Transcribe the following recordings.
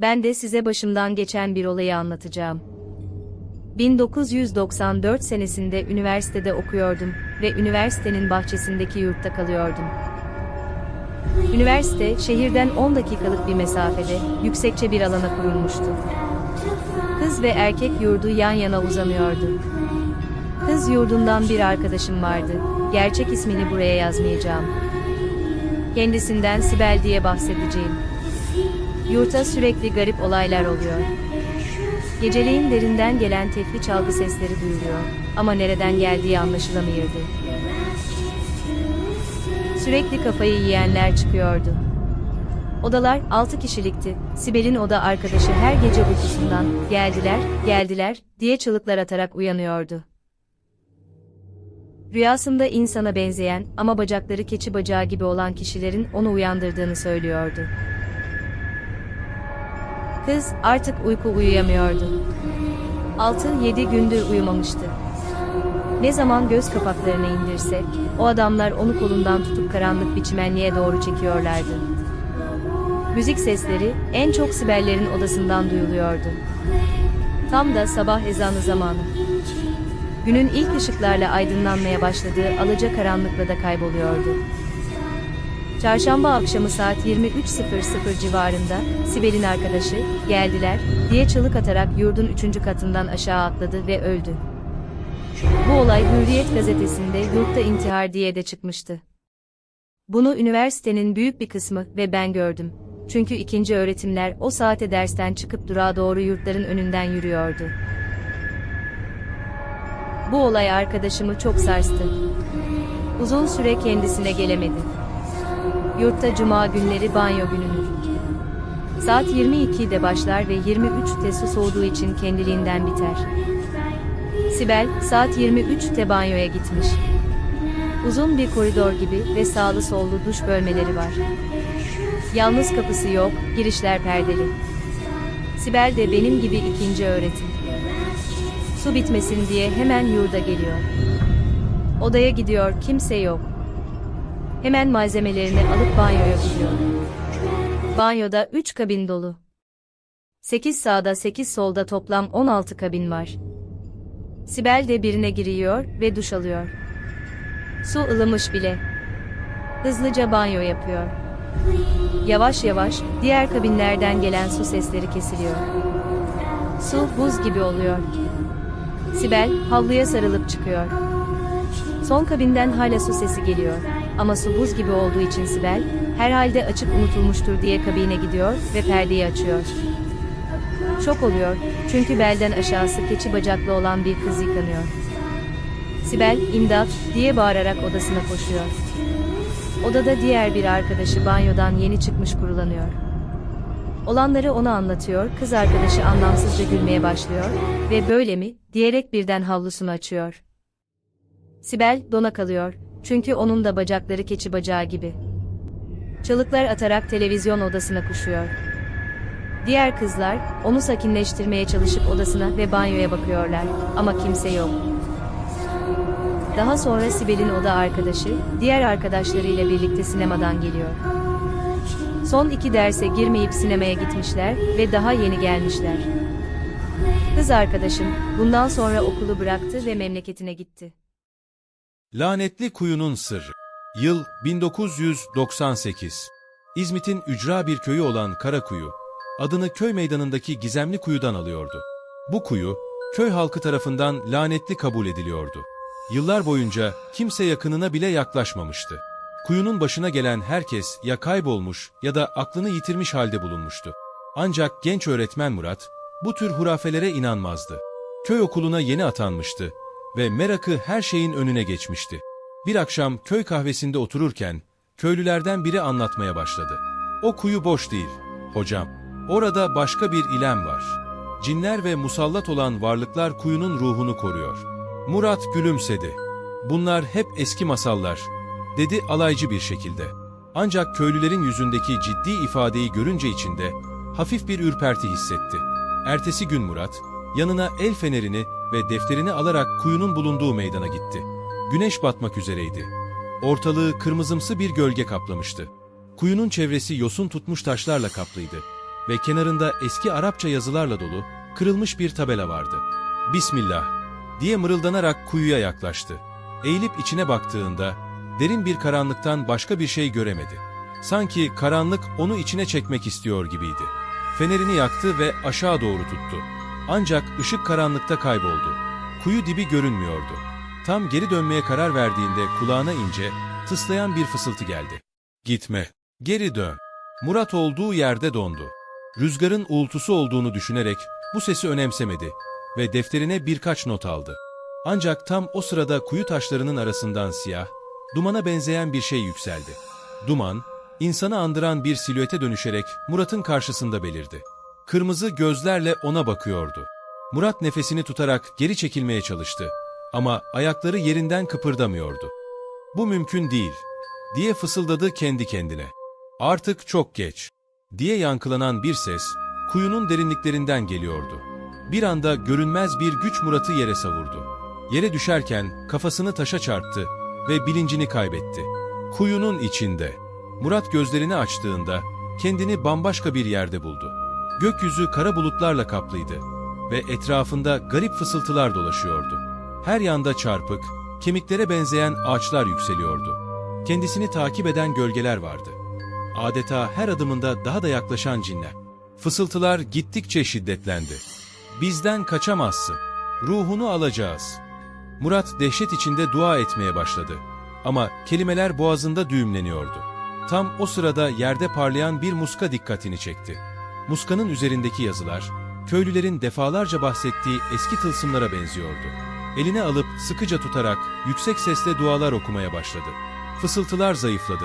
Ben de size başımdan geçen bir olayı anlatacağım. 1994 senesinde üniversitede okuyordum ve üniversitenin bahçesindeki yurtta kalıyordum. Üniversite, şehirden 10 dakikalık bir mesafede, yüksekçe bir alana kurulmuştu. Kız ve erkek yurdu yan yana uzanıyordu. Kız yurdundan bir arkadaşım vardı. Gerçek ismini buraya yazmayacağım. Kendisinden Sibel diye bahsedeceğim. Yurtta sürekli garip olaylar oluyor. Geceleyin derinden gelen tefli çalgı sesleri duyuluyor ama nereden geldiği anlaşılamıyordu. Sürekli kafayı yiyenler çıkıyordu. Odalar 6 kişilikti. Sibel'in oda arkadaşı her gece uykusundan geldiler, geldiler diye çığlıklar atarak uyanıyordu. Rüyasında insana benzeyen ama bacakları keçi bacağı gibi olan kişilerin onu uyandırdığını söylüyordu. Kız artık uyku uyuyamıyordu. 6-7 gündür uyumamıştı. Ne zaman göz kapaklarını indirse, o adamlar onu kolundan tutup karanlık bir çimenliğe doğru çekiyorlardı. Müzik sesleri en çok Sibellerin odasından duyuluyordu. Tam da sabah ezanı zamanı. Günün ilk ışıklarla aydınlanmaya başladığı alaca karanlıkla da kayboluyordu. Çarşamba akşamı saat 23.00 civarında Sibel'in arkadaşı geldiler diye çığlık atarak yurdun üçüncü katından aşağı atladı ve öldü. Bu olay Hürriyet gazetesinde yurtta intihar diye de çıkmıştı. Bunu üniversitenin büyük bir kısmı ve ben gördüm. Çünkü ikinci öğretimler o saate dersten çıkıp durağa doğru yurtların önünden yürüyordu. Bu olay arkadaşımı çok sarstı. Uzun süre kendisine gelemedi. Yurtta cuma günleri banyo günüdür. Saat 22'de başlar ve 23'te su soğuduğu için kendiliğinden biter. Sibel, saat 23'te banyoya gitmiş. Uzun bir koridor gibi ve sağlı sollu duş bölmeleri var. Yalnız kapısı yok, girişler perdeli. Sibel de benim gibi ikinci öğretim. Su bitmesin diye hemen yurda geliyor. Odaya gidiyor, kimse yok. Hemen malzemelerini alıp banyoya gidiyor. Banyoda 3 kabin dolu. 8 sağda 8 solda toplam 16 kabin var. Sibel de birine giriyor ve duş alıyor. Su ılımış bile. Hızlıca banyo yapıyor. Yavaş yavaş diğer kabinlerden gelen su sesleri kesiliyor. Su buz gibi oluyor. Sibel havluya sarılıp çıkıyor. Son kabinden hala su sesi geliyor. Ama su buz gibi olduğu için Sibel, herhalde açık unutulmuştur diye kabine gidiyor ve perdeyi açıyor. Şok oluyor, çünkü belden aşağısı keçi bacaklı olan bir kız yıkanıyor. Sibel, imdat, diye bağırarak odasına koşuyor. Odada diğer bir arkadaşı banyodan yeni çıkmış kurulanıyor. Olanları ona anlatıyor, kız arkadaşı anlamsızca gülmeye başlıyor ve böyle mi, diyerek birden havlusunu açıyor. Sibel, dona kalıyor, çünkü onun da bacakları keçi bacağı gibi. Çalıklar atarak televizyon odasına koşuyor. Diğer kızlar, onu sakinleştirmeye çalışıp odasına ve banyoya bakıyorlar, ama kimse yok. Daha sonra Sibel'in oda arkadaşı, diğer arkadaşlarıyla birlikte sinemadan geliyor. Son iki derse girmeyip sinemaya gitmişler ve daha yeni gelmişler. Kız arkadaşım, bundan sonra okulu bıraktı ve memleketine gitti. Lanetli Kuyunun Sırrı Yıl 1998 İzmit'in ücra bir köyü olan Karakuyu, adını köy meydanındaki gizemli kuyudan alıyordu. Bu kuyu, köy halkı tarafından lanetli kabul ediliyordu. Yıllar boyunca kimse yakınına bile yaklaşmamıştı. Kuyunun başına gelen herkes ya kaybolmuş ya da aklını yitirmiş halde bulunmuştu. Ancak genç öğretmen Murat, bu tür hurafelere inanmazdı. Köy okuluna yeni atanmıştı ve merakı her şeyin önüne geçmişti. Bir akşam köy kahvesinde otururken köylülerden biri anlatmaya başladı. O kuyu boş değil, hocam. Orada başka bir ilem var. Cinler ve musallat olan varlıklar kuyunun ruhunu koruyor. Murat gülümsedi. Bunlar hep eski masallar, dedi alaycı bir şekilde. Ancak köylülerin yüzündeki ciddi ifadeyi görünce içinde hafif bir ürperti hissetti. Ertesi gün Murat, yanına el fenerini ve defterini alarak kuyunun bulunduğu meydana gitti. Güneş batmak üzereydi. Ortalığı kırmızımsı bir gölge kaplamıştı. Kuyunun çevresi yosun tutmuş taşlarla kaplıydı ve kenarında eski Arapça yazılarla dolu kırılmış bir tabela vardı. Bismillah diye mırıldanarak kuyuya yaklaştı. Eğilip içine baktığında derin bir karanlıktan başka bir şey göremedi. Sanki karanlık onu içine çekmek istiyor gibiydi. Fenerini yaktı ve aşağı doğru tuttu. Ancak ışık karanlıkta kayboldu. Kuyu dibi görünmüyordu. Tam geri dönmeye karar verdiğinde kulağına ince, tıslayan bir fısıltı geldi. Gitme, geri dön. Murat olduğu yerde dondu. Rüzgarın uğultusu olduğunu düşünerek bu sesi önemsemedi ve defterine birkaç not aldı. Ancak tam o sırada kuyu taşlarının arasından siyah, dumana benzeyen bir şey yükseldi. Duman, insanı andıran bir silüete dönüşerek Murat'ın karşısında belirdi. Kırmızı gözlerle ona bakıyordu. Murat nefesini tutarak geri çekilmeye çalıştı ama ayakları yerinden kıpırdamıyordu. Bu mümkün değil, diye fısıldadı kendi kendine. Artık çok geç, diye yankılanan bir ses, kuyunun derinliklerinden geliyordu. Bir anda görünmez bir güç Murat'ı yere savurdu. Yere düşerken kafasını taşa çarptı ve bilincini kaybetti. Kuyunun içinde. Murat gözlerini açtığında kendini bambaşka bir yerde buldu. Gökyüzü kara bulutlarla kaplıydı ve etrafında garip fısıltılar dolaşıyordu. Her yanda çarpık, kemiklere benzeyen ağaçlar yükseliyordu. Kendisini takip eden gölgeler vardı. Adeta her adımında daha da yaklaşan cinler. Fısıltılar gittikçe şiddetlendi. Bizden kaçamazsın. Ruhunu alacağız. Murat dehşet içinde dua etmeye başladı. Ama kelimeler boğazında düğümleniyordu. Tam o sırada yerde parlayan bir muska dikkatini çekti. Muskanın üzerindeki yazılar, köylülerin defalarca bahsettiği eski tılsımlara benziyordu. Eline alıp sıkıca tutarak yüksek sesle dualar okumaya başladı. Fısıltılar zayıfladı.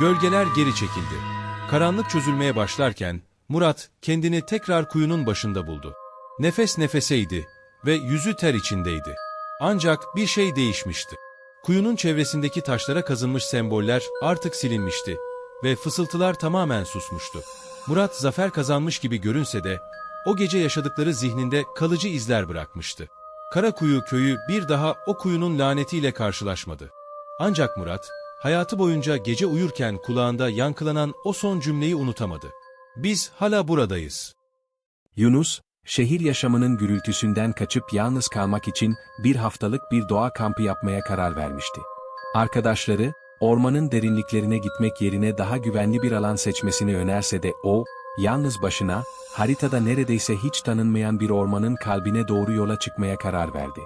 Gölgeler geri çekildi. Karanlık çözülmeye başlarken Murat kendini tekrar kuyunun başında buldu. Nefes nefeseydi ve yüzü ter içindeydi. Ancak bir şey değişmişti. Kuyunun çevresindeki taşlara kazınmış semboller artık silinmişti ve fısıltılar tamamen susmuştu. Murat zafer kazanmış gibi görünse de o gece yaşadıkları zihninde kalıcı izler bırakmıştı. Karakuyu köyü bir daha o kuyunun lanetiyle karşılaşmadı. Ancak Murat, hayatı boyunca gece uyurken kulağında yankılanan o son cümleyi unutamadı. Biz hala buradayız. Yunus, şehir yaşamının gürültüsünden kaçıp yalnız kalmak için bir haftalık bir doğa kampı yapmaya karar vermişti. Arkadaşları, ormanın derinliklerine gitmek yerine daha güvenli bir alan seçmesini önerse de o, yalnız başına, haritada neredeyse hiç tanınmayan bir ormanın kalbine doğru yola çıkmaya karar verdi.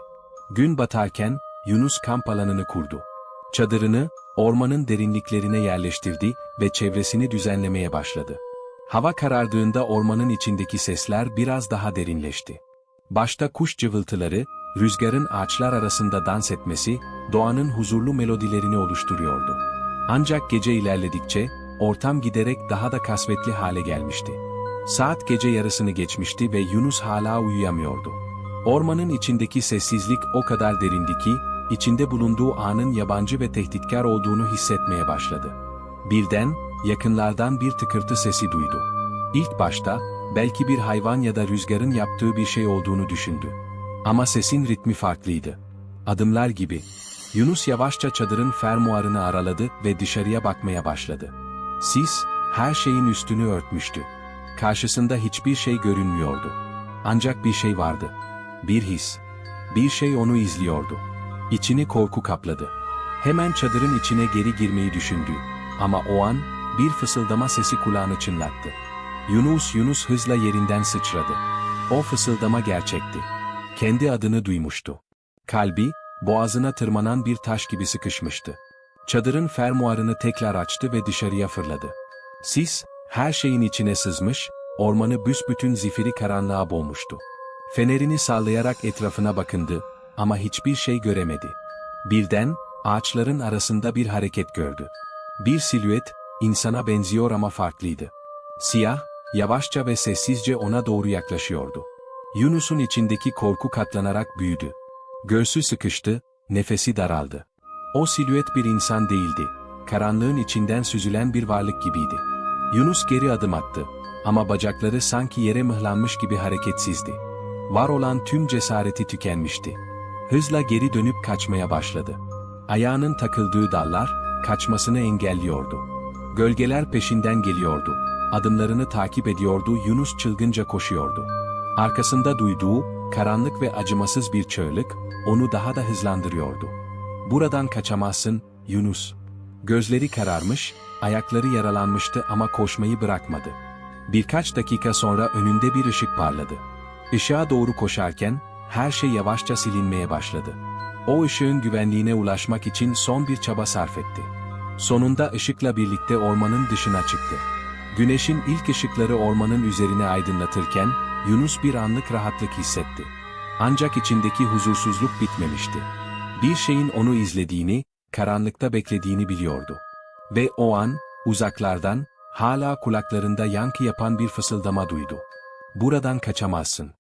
Gün batarken, Yunus kamp alanını kurdu. Çadırını, ormanın derinliklerine yerleştirdi ve çevresini düzenlemeye başladı. Hava karardığında ormanın içindeki sesler biraz daha derinleşti. Başta kuş cıvıltıları, rüzgarın ağaçlar arasında dans etmesi, doğanın huzurlu melodilerini oluşturuyordu. Ancak gece ilerledikçe, ortam giderek daha da kasvetli hale gelmişti. Saat gece yarısını geçmişti ve Yunus hala uyuyamıyordu. Ormanın içindeki sessizlik o kadar derindi ki, içinde bulunduğu anın yabancı ve tehditkar olduğunu hissetmeye başladı. Birden, yakınlardan bir tıkırtı sesi duydu. İlk başta, belki bir hayvan ya da rüzgarın yaptığı bir şey olduğunu düşündü. Ama sesin ritmi farklıydı. Adımlar gibi. Yunus yavaşça çadırın fermuarını araladı ve dışarıya bakmaya başladı. Sis, her şeyin üstünü örtmüştü. Karşısında hiçbir şey görünmüyordu. Ancak bir şey vardı. Bir his. Bir şey onu izliyordu. İçini korku kapladı. Hemen çadırın içine geri girmeyi düşündü. Ama o an, bir fısıldama sesi kulağını çınlattı. Yunus Yunus hızla yerinden sıçradı. O fısıldama gerçekti. Kendi adını duymuştu. Kalbi, boğazına tırmanan bir taş gibi sıkışmıştı. Çadırın fermuarını tekrar açtı ve dışarıya fırladı. Sis, her şeyin içine sızmış, ormanı büsbütün zifiri karanlığa boğmuştu. Fenerini sallayarak etrafına bakındı ama hiçbir şey göremedi. Birden, ağaçların arasında bir hareket gördü. Bir silüet, insana benziyor ama farklıydı. Siyah, yavaşça ve sessizce ona doğru yaklaşıyordu. Yunus'un içindeki korku katlanarak büyüdü. Göğsü sıkıştı, nefesi daraldı. O silüet bir insan değildi. Karanlığın içinden süzülen bir varlık gibiydi. Yunus geri adım attı. Ama bacakları sanki yere mıhlanmış gibi hareketsizdi. Var olan tüm cesareti tükenmişti. Hızla geri dönüp kaçmaya başladı. Ayağının takıldığı dallar, kaçmasını engelliyordu. Gölgeler peşinden geliyordu. adımlarını takip ediyordu Yunus çılgınca koşuyordu. Arkasında duyduğu, karanlık ve acımasız bir çığlık, onu daha da hızlandırıyordu. Buradan kaçamazsın, Yunus. Gözleri kararmış, ayakları yaralanmıştı ama koşmayı bırakmadı. Birkaç dakika sonra önünde bir ışık parladı. Işığa doğru koşarken, her şey yavaşça silinmeye başladı. O ışığın güvenliğine ulaşmak için son bir çaba sarf etti. Sonunda ışıkla birlikte ormanın dışına çıktı. Güneşin ilk ışıkları ormanın üzerine aydınlatırken, Yunus bir anlık rahatlık hissetti. Ancak içindeki huzursuzluk bitmemişti. Bir şeyin onu izlediğini, karanlıkta beklediğini biliyordu. Ve o an, uzaklardan, hala kulaklarında yankı yapan bir fısıldama duydu. Buradan kaçamazsın.